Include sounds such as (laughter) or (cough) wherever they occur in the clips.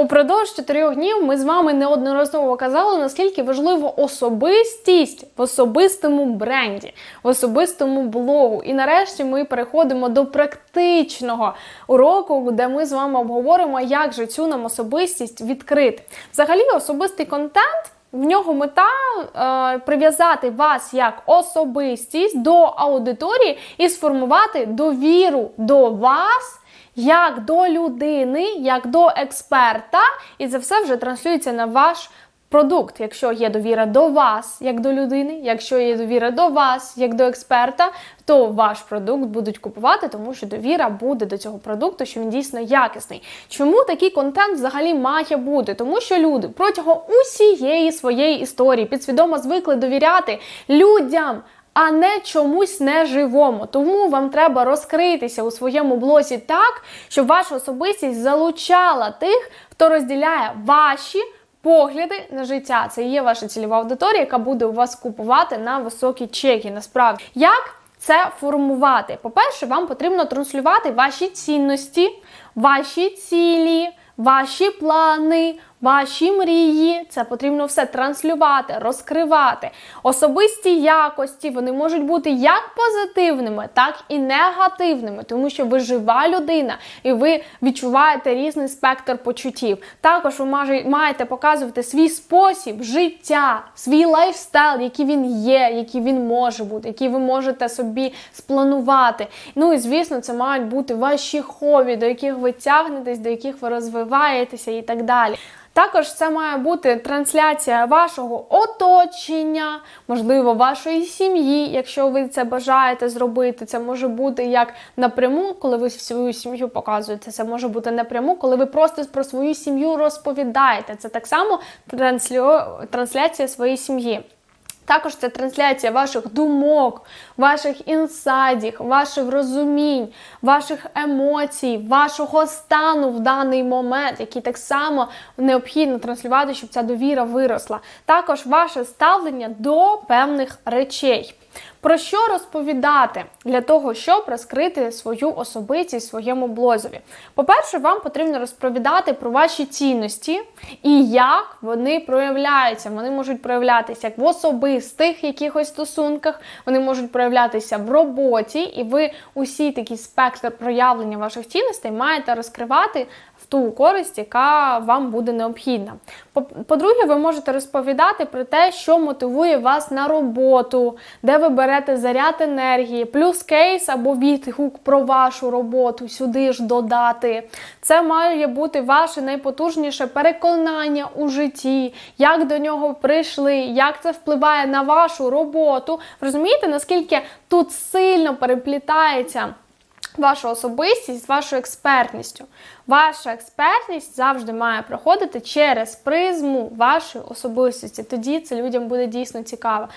Упродовж чотирьох днів ми з вами неодноразово казали, наскільки важлива особистість в особистому бренді, в особистому блогу. І нарешті ми переходимо до практичного уроку, де ми з вами обговоримо, як же цю нам особистість відкрити. Взагалі, особистий контент. В нього мета е, прив'язати вас як особистість до аудиторії і сформувати довіру до вас як до людини, як до експерта, і це все вже транслюється на ваш продукт. Якщо є довіра до вас, як до людини, якщо є довіра до вас, як до експерта, то ваш продукт будуть купувати, тому що довіра буде до цього продукту, що він дійсно якісний. Чому такий контент взагалі має бути? Тому що люди протягом усієї своєї історії підсвідомо звикли довіряти людям а не чомусь неживому. Тому вам треба розкритися у своєму блозі так, щоб ваша особистість залучала тих, хто розділяє ваші. Погляди на життя це є ваша цільова аудиторія, яка буде у вас купувати на високі чеки. Насправді, як це формувати? По-перше, вам потрібно транслювати ваші цінності, ваші цілі, ваші плани, Ваші мрії, це потрібно все транслювати, розкривати. Особисті якості вони можуть бути як позитивними, так і негативними, тому що ви жива людина і ви відчуваєте різний спектр почуттів. Також ви маєте показувати свій спосіб життя, свій лайфстайл, який він є, який він може бути, який ви можете собі спланувати. Ну і звісно, це мають бути ваші хобі, до яких ви тягнетесь, до яких ви розвиваєтеся і так далі. Також це має бути трансляція вашого оточення, можливо, вашої сім'ї, якщо ви це бажаєте зробити. Це може бути як напряму, коли ви свою сім'ю показуєте. Це може бути напряму, коли ви просто про свою сім'ю розповідаєте. Це так само трансляція своєї сім'ї. Також це трансляція ваших думок, ваших інсайдів, ваших розумінь, ваших емоцій, вашого стану в даний момент, який так само необхідно транслювати, щоб ця довіра виросла. Також ваше ставлення до певних речей. Про що розповідати для того, щоб розкрити свою особистість в своєму блозові? По-перше, вам потрібно розповідати про ваші цінності і як вони проявляються. Вони можуть проявлятися як в особистих якихось стосунках, вони можуть проявлятися в роботі, і ви усі такий спектр проявлення ваших цінностей маєте розкривати ту користь, яка вам буде необхідна. По-друге, ви можете розповідати про те, що мотивує вас на роботу, де ви берете заряд енергії, плюс кейс або відгук про вашу роботу, сюди ж додати. Це має бути ваше найпотужніше переконання у житті, як до нього прийшли, як це впливає на вашу роботу. Розумієте, наскільки тут сильно переплітається вашу особистість з вашою експертністю. Ваша експертність завжди має проходити через призму вашої особистості. Тоді це людям буде дійсно цікаво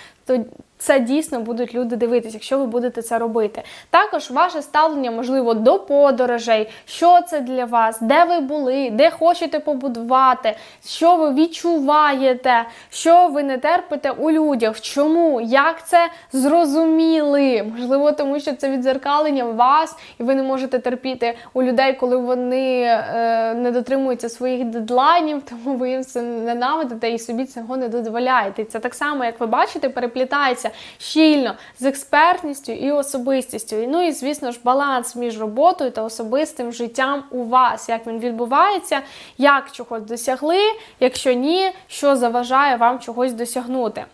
це дійсно будуть люди дивитися, якщо ви будете це робити. Також ваше ставлення, можливо, до подорожей, що це для вас, де ви були, де хочете побудувати, що ви відчуваєте, що ви не терпите у людях, чому, як це зрозуміли. Можливо, тому що це відзеркалення вас, і ви не можете терпіти у людей, коли вони е, не дотримуються своїх дедлайнів, (laughs) тому ви їм це ненавидите і собі цього не дозволяєте. Це так само, як ви бачите, переплітається щільно з експертністю і особистістю. Ну і, звісно ж, баланс між роботою та особистим життям у вас, як він відбувається, як чогось досягли, якщо ні, що заважає вам чогось досягнути.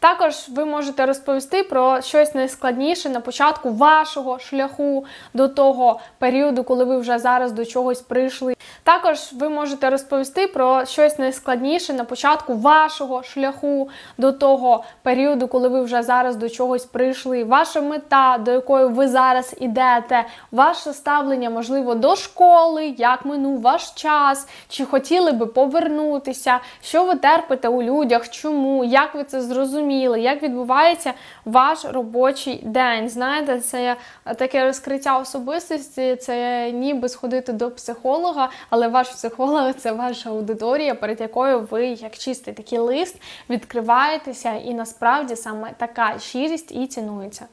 Також ви можете розповісти про щось найскладніше на початку вашого шляху до того періоду, коли ви вже зараз до чогось прийшли. Також ви можете розповісти про щось найскладніше на початку вашого шляху до того періоду, коли ви вже зараз до чогось прийшли. Ваша мета, до якої ви зараз ідете, ваше ставлення, можливо, до школи, як минув ваш час, чи хотіли би повернутися, що ви терпите у людях, чому, як ви це зрозуміли, як відбувається ваш робочий день. Знаєте, це таке розкриття особистості, це ніби сходити до психолога але ваш психолог це ваша аудиторія, перед якою ви, як чистий такий лист, відкриваєтеся, і насправді саме така щирість і цінується.